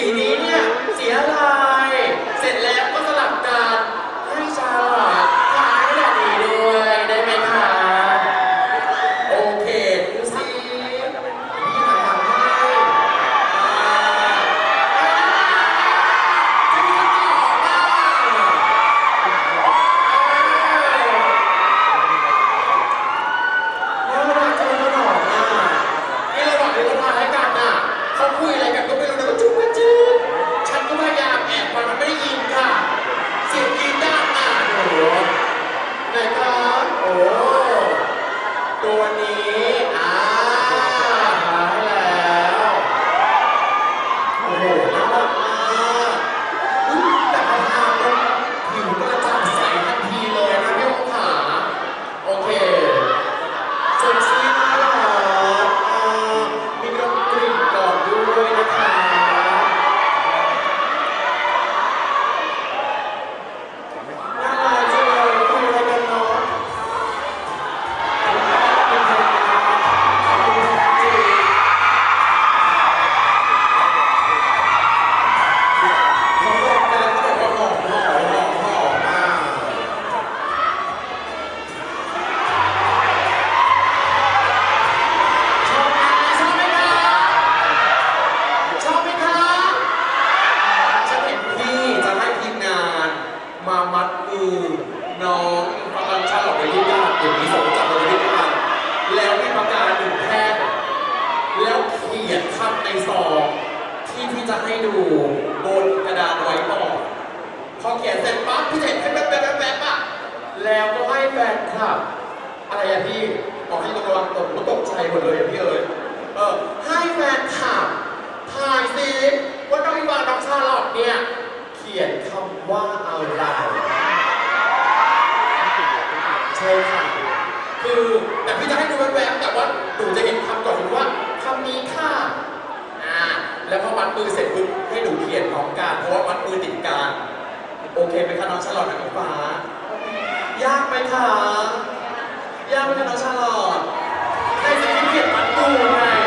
สีนี้เนี่ย เสียอะไร มามัดมือน้องประกันชาติออกไปที่ยากอย่างนี้สมจับไปที่บ้านแล้วให้ประกาศหนึ่งแท่งแล้วเขียนคำในซองที่พี่จะให้ดูบนกระดาษไว้ก่อนพอเขียนเสร็จปั๊บพี่เห็นแป๊บแป๊บแป๊บแป๊บอะแล้วก็ให้แฟนคลับ อะไรอะพี่บอกให้ตัวกลางตกตกใจหมดเลยอะพี่เอ๋ยเออให้แฟนคลับถ่ายสิว่าน้องอีวา หนูจะเห็นคำก่อนเห็นว่าคำนี้ค่ะอ่าแล้วพอมัดมือเสร็จปุ๊บให้หนูเขียนของการเพราะว่ามัดมือติดกันโอเคไหมคะน้องชาลอตนะพี่ฟ้ายากไหมคะยากไหมคะน้องชาลอตในสิ่งที่เขียนมัดมือนะ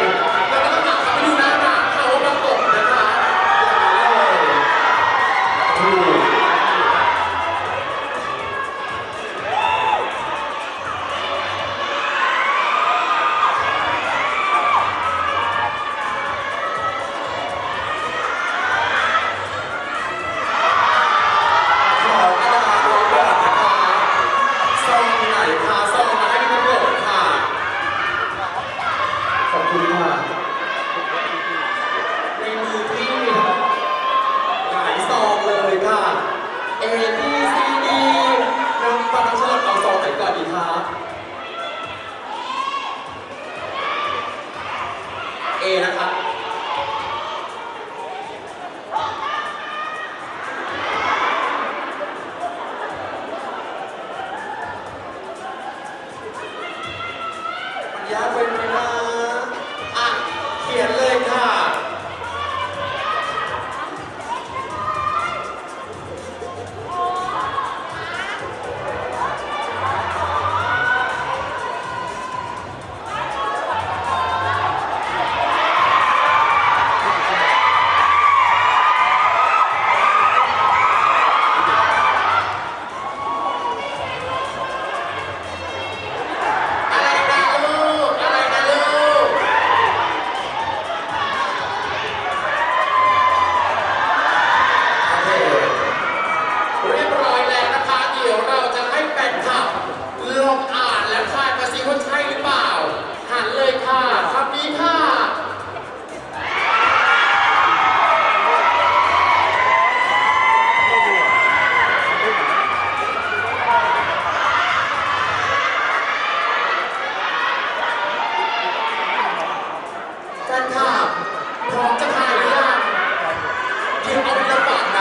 E a พอมจะทายหรือยังเดี๋ยวเอาไปฝากนะ